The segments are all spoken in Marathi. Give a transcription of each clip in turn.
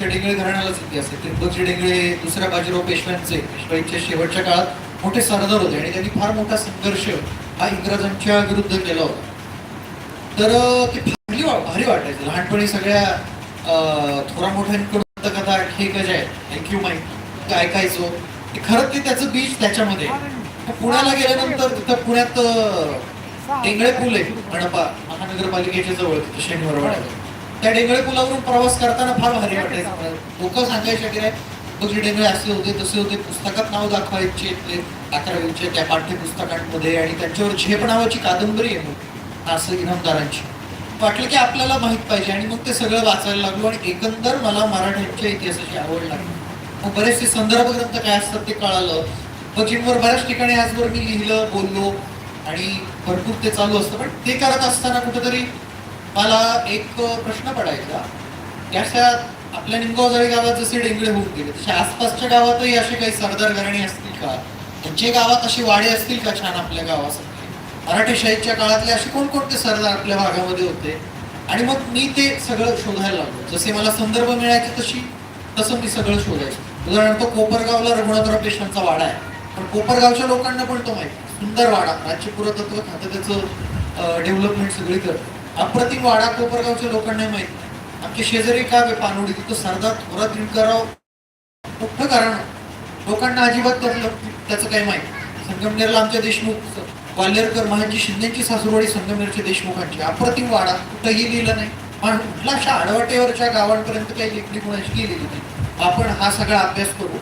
डेंगळे घराण्यालाच इतिहास आहे त्रिंबकजी डेंगळे दुसऱ्या बाजीराव पेशव्यांचे पेशवाईच्या शेवटच्या काळात मोठे सरदार होते आणि त्यांनी फार मोठा संघर्ष हा इंग्रजांच्या विरुद्ध केला होता. तर ते भारी भारी वाटायचं. लहानपणी सगळ्या थोरा मोठ्यांकडून कथा हे गज आहे थँक्यू माईक ऐकायचो. ते खरंच ते त्याचं बीज त्याच्यामध्ये पुण्याला गेल्यानंतर तिथं पुण्यात अं, डेंगळे पूल आहे मनपा महानगरपालिकेच्या जवळ तिथं शनिवार वाड्यात त्या डेंगळे पुलावरून प्रवास करताना फार भारी वाटायचं लोक सांगायचे की रे डेंगळे असे होते तसे होते पुस्तकात नाव दाखवायचे अकरावीचे त्या पाठ्यपुस्तकांमध्ये आणि त्यांच्यावर झेप नावाची कादंबरी आहे असं इनामदारांची. वाटलं की आपल्याला माहीत पाहिजे आणि मग ते सगळं वाचायला लागलो आणि एकंदर मला मराठ्यांच्या इतिहासाची आवड लागली. मग बरेचसे संदर्भ ग्रंथ काय असतात ते कळालं. बजींवर बऱ्याच ठिकाणी आजवर मी लिहिलं बोललो आणि भरपूर ते चालू असतं. पण ते करत असताना कुठेतरी मला एक प्रश्न पडायचा. त्याच्या आपल्या निमगावजळी गावात जसे डेंगळे होऊन गेले तसे आसपासच्या गावातही असे काही सरदार घराणी असतील का? त्यांचे गावात असे वाडे असतील का छान आपल्या गावासारखे? मराठेशाहीच्या काळातले असे कोणकोणते सरदार आपल्या भागामध्ये होते? आणि मग मी ते सगळं शोधायला लागलो. जसे मला संदर्भ मिळायचे तशी तसं मी सगळं शोधायचो. उदाहरणार्थ कोपरगावला रघुनाथराव पेशवांचा वाडा आहे. पण कोपरगावच्या लोकांना पण तो माहिती सुंदर वाडा राज्य पुरातत्व खातं त्याचं डेव्हलपमेंट सगळी करतं. अप्रतिम वाडा कोपरगावच्या लोकांना माहीत. आमच्या शेजारी काय आहे पानवडी तिथं सरदार थोरात दिनकरराव मोठं कारण लोकांना अजिबात त्यातलं त्याचं काही माहीत संगमनेरला आमच्या देशमुख ग्वाल्हेरकर महाजी शिंदेची सासूरवाडी संगमनेरच्या देशमुखांची. अप्रतिम वाडा कुठंही लिहिलं नाही. पण कुठल्या अशा आडवाटेवरच्या गावांपर्यंत काही लेखणी कोणाची गेलेली नाही. आपण हा सगळा अभ्यास करू.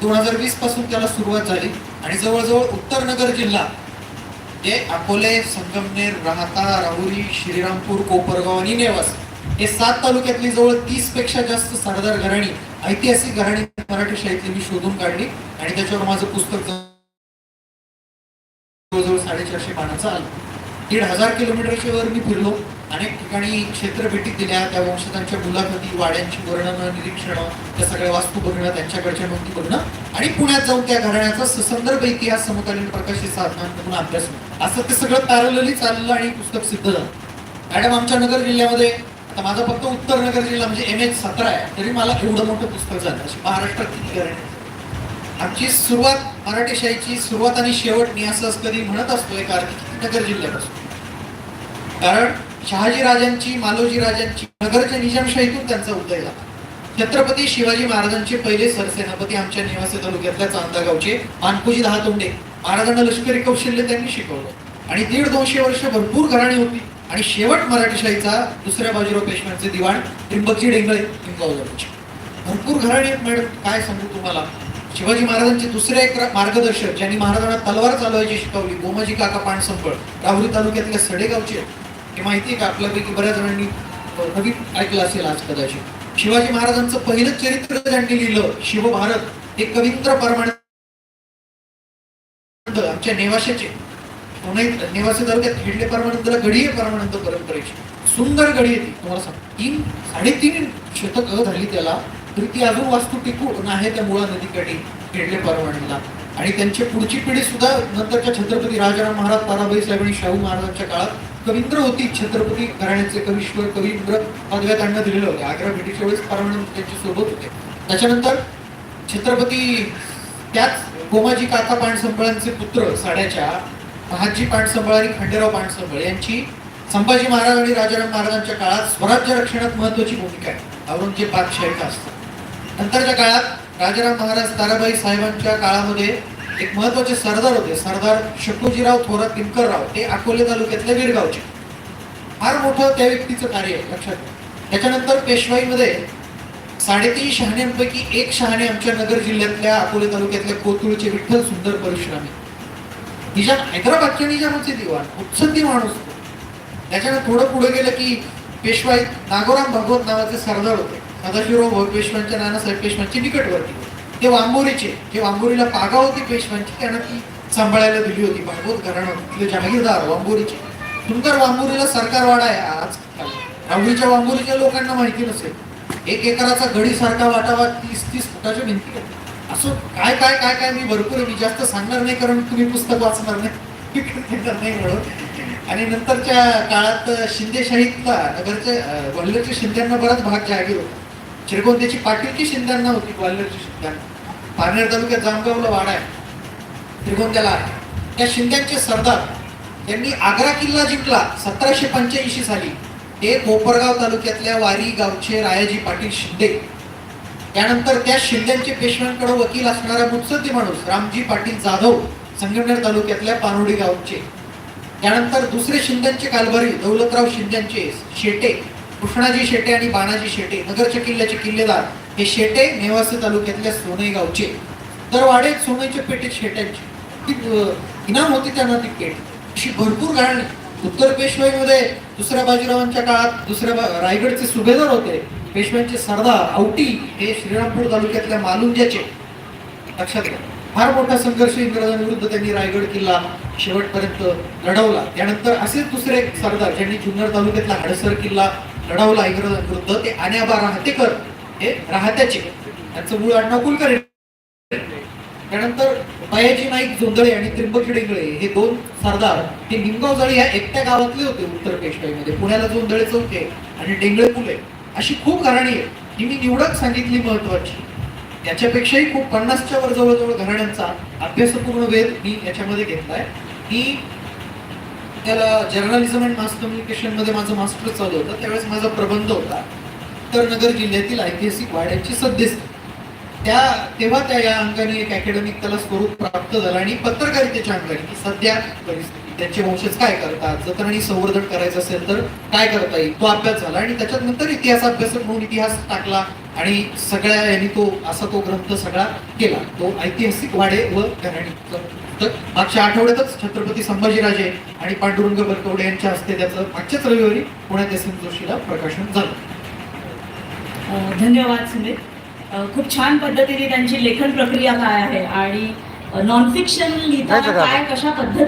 दोन हजार वीसपासून त्याला सुरुवात झाली आणि जवळजवळ उत्तर नगर जिल्हा जे अकोले संगमनेर राहता राहुरी श्रीरामपूर कोपरगाव आणि नेवास हे सात तालुक्यातली जवळ तीसपेक्षा जास्त सरदार घराणी ऐतिहासिक घराणी मराठी साहित्य मी शोधून काढली आणि त्याच्यावर माझं पुस्तक जवळजवळ साडेचारशे पानाचं आलं. दीड हजार किलोमीटरच्या वर मी फिरलो. अनेक ठिकाणी क्षेत्र भेटी दिल्या. त्या वंशजांच्या मुलाखती वाड्यांची वर्णनं निरीक्षणं त्या सगळ्या वास्तू बघणं त्यांच्याकडच्या नोंदी बघणं आणि पुण्यात जाऊन त्या घराण्याचा ससंदर्भ इतिहास समकालीन प्रकाशित साधनांमधून अभ्यास असं ते सगळं पॅरलली चाललं आणि पुस्तक सिद्ध झालं. मॅडम आमच्या नगर जिल्ह्यामध्ये आता माझा फक्त उत्तर नगर जिल्हा म्हणजे एम एच सतरा आहे. तरी मला एवढं मोठं पुस्तक झालं. अशी महाराष्ट्रात किती घराणे आमची सुरुवात मराठीशाहीची सुरुवात आणि शेवट मी असं कधी म्हणत असतो एक आर्थिक नगर जिल्ह्यापासून. कारण शहाजी राजांची मालोजी राजांची नगरच्या निजामशाहीतून त्यांचा उदय झाला. छत्रपती शिवाजी महाराजांचे पहिले सरसेनापती आमच्या निवासी तालुक्यातल्या चांदा गावचे मानकुजी दहा तोंडे महाराजांना लष्करी कौशल्य त्यांनी शिकवलं. आणि दीड दोनशे वर्ष भरपूर घराणी होती. आणि शेवट मराठीशाहीचा दुसऱ्या बाजीराव पेशव्यांचे दिवाण त्रिंबकजी डेंगळे निमगावजवळचे भरपूर घराणी आहेत मॅडम काय सांगू तुम्हाला? शिवाजी महाराजांचे दुसरे एक मार्गदर्शक ज्यांनी महाराजांना तलवार चालवायची शिकवली गोमाजी काका पाणसंपळ राहुरी तालुक्यातल्या सडेगावचे हे माहिती आहे का आपल्यापैकी बऱ्याच जणांनी नवीन ऐकलं असेल आज कदाचित. शिवाजी महाराजांचं पहिलं चरित्र ज्यांनी लिहिलं शिवभारत हे कवींद्र परमानंद आमच्या नेवाशाचे. हो नेवासे तालुक्यात खेडले परमानंदला गडी आहे परमानंद परंपरेची. सुंदर गडी आहे ती. तुम्हाला सांग तीन साडेतीन शतक झाली त्याला तरी ती अजून वास्तू टिकून आहे त्या मुळा नदीकडे खेडले परमानंदला. आणि त्यांची पुढची पिढी सुद्धा नंतरच्या छत्रपती राजाराम महाराज ताराबाई साहेब आणि शाहू महाराजांच्या काळात कवींद्र होती छत्रपती घराण्याचे कवीश्वर कवींद्र पदव्या त्यांना दिलेलं होते आग्रा भेटीच्या वेळेस परमानंद त्यांच्यासोबत होते. त्याच्यानंतर छत्रपती त्याच गोमाजी काका पाणसंबळांचे पुत्र साड्याच्या महाजी पाणसंबळ आणि खंडेराव पाणसंबळ यांची संभाजी महाराज आणि राजाराम महाराजांच्या काळात स्वराज्य रक्षणात महत्वाची भूमिका आहे. औरंगजेब बादशाहीचा असतो. नंतरच्या काळात राजाराम महाराज ताराबाई साहेबांच्या काळामध्ये एक महत्त्वाचे सरदार होते. सरदार शटूजीराव थोरात दिनकरराव ते अकोले तालुक्यातल्या गिरगावचे फार मोठं त्या व्यक्तीचं कार्य आहे लक्षात घ्या त्याच्यानंतर पेशवाईमध्ये साडेतीन शहाण्यांपैकी एक शहाणे आमच्या नगर जिल्ह्यातल्या अकोले तालुक्यातल्या कोतुळचे विठ्ठल सुंदर परशुरामी. निजाम हैदराबादच्या निजामाचे दिवाण. उत्संदी माणूस होतो. त्याच्यानं थोडं पुढे गेलं की पेशवाई नागोराम भागवत नावाचे सरदार होते. सदाशिवराव भाऊ पेशव्यांच्या नानासाहेब पेशव्यांचे निकटवर्ती. हे ते वांबोरीचे जे वांबोरीला पागा होती पेशव्यांची म्हणजे त्यांना ती सांभाळायला दिली होती. भागवत घराणं तिथले जहागीरदार वांबोरीचे. सुंदर वांबोरीला सरकार वाडा आहे आज राहुरीच्या वांबोरीच्या लोकांना माहिती नसेल. एक एकराचा घडी सारखा वाटावा तीस तीस फुटाच्या भिंती असं काय काय काय काय मी भरपूर मी जास्त सांगणार नाही कारण तुम्ही पुस्तक वाचणार नाही. नाही म्हणून. आणि नंतरच्या काळात शिंदेशाहीतला नगरच्या वल्लच्या शिंद्यांना बराच भाग जागीर होता. चिरगोंद्याची पाटीलची शिंद्यांना होती? ग्वाल्हेरची शिंद्यांना पारनेर तालुक्यात जामगावला वाडा आहे. श्रीगोंद्याला आहे. त्या शिंद्यांचे सरदार यांनी आग्रा किल्ला जिंकला. सतराशे पंच्याऐंशी साली. ते कोपरगाव तालुक्यातल्या वारी गावचे रायाजी पाटील शिंदे. त्यानंतर त्या शिंद्यांचे पेशव्यांकडे वकील असणारा मुत्सद्दी माणूस रामजी पाटील जाधव संगमनेर तालुक्यातल्या पानोडी गावचे. त्यानंतर दुसरे शिंद्यांचे कालभारी दौलतराव शिंद्यांचे शेटे. कृष्णाजी शेटे आणि बाणाजी शेटे नगरच्या किल्ल्याचे किल्लेदार हे शेटे नेवासे तालुक्यातल्या सोनई गावचे तर वाडेत सोनईच्या पेठेत शेट्यांची. ती इनाम होती त्यांना ती पेठ अशी भरपूर घाण उत्तर पेशवाईमध्ये दुसऱ्या बाजीरावांच्या काळात दुसऱ्या बा- रायगडचे सुभेदार होते. पेशव्यांचे सरदार औटी हे श्रीरामपूर तालुक्यातल्या मालुंज्याचे. लक्षात घ्या. फार मोठा संघर्ष इंग्रजांविरुद्ध त्यांनी रायगड किल्ला शेवटपर्यंत लढवला. त्यानंतर असेच दुसरे सरदार ज्यांनी जुन्नर तालुक्यातला हडसर किल्ला लढवला इंग्रजांविरुद्ध ते आण्याबा राहतेकर हे राहत्याचे. त्यांचं मूळ आडनाव कुलकर्णी. त्यानंतर पयाजी नाईक जोंधळे आणि त्रिंबकी डेंगळे हे दोन सरदार. हे निमगाव जाळी या एकट्या गावातले होते उत्तर पेशवाईमध्ये पुण्याला जोंधळे चौके आणि डेंगळे पुले अशी खूप घराणी आहे. ही मी निवडक सांगितली महत्वाची. याच्यापेक्षाही खूप पन्नासच्या वर जवळजवळ घराण्यांचा अभ्यासपूर्ण वेध मी याच्यामध्ये घेतलाय. की त्याला जर्नलिझम अँड मास कम्युनिकेशनमध्ये माझं मास्टर चालू होतं. त्यावेळेस माझा प्रबंध होता. तर नगर जिल्ह्यातील ऐतिहासिक वाड्यांची सद्यस्थिती. त्या तेव्हा त्या या अंगाने एक अकॅडमिक त्याला स्वरूप प्राप्त झालं आणि पत्रकारितेच्या अंगाने की सध्या परिस्थिती त्यांचे वंशज काय करतात जतन आणि संवर्धन करायचं असेल तर काय करता येईल तो अभ्यास झाला आणि त्याच्यात नंतर इतिहास अभ्यासक म्हणून इतिहास टाकला आणि सगळ्या यांनी तो असा तो ग्रंथ सगळा केला. तो ऐतिहासिक वाडे व घराणी तर मागच्या आठवड्यातच छत्रपती संभाजीराजे आणि पांडुरंग बरकवडे यांच्या हस्ते त्याचं मागच्याच रविवारी पुण्यात एस एम जोशीला प्रकाशन झालं. धन्यवाद सुमित खूप छान पद्धतीने त्यांची लेखन प्रक्रिया काय आहे आणि नॉन फिक्शन लिहिताना काय कशा पद्धती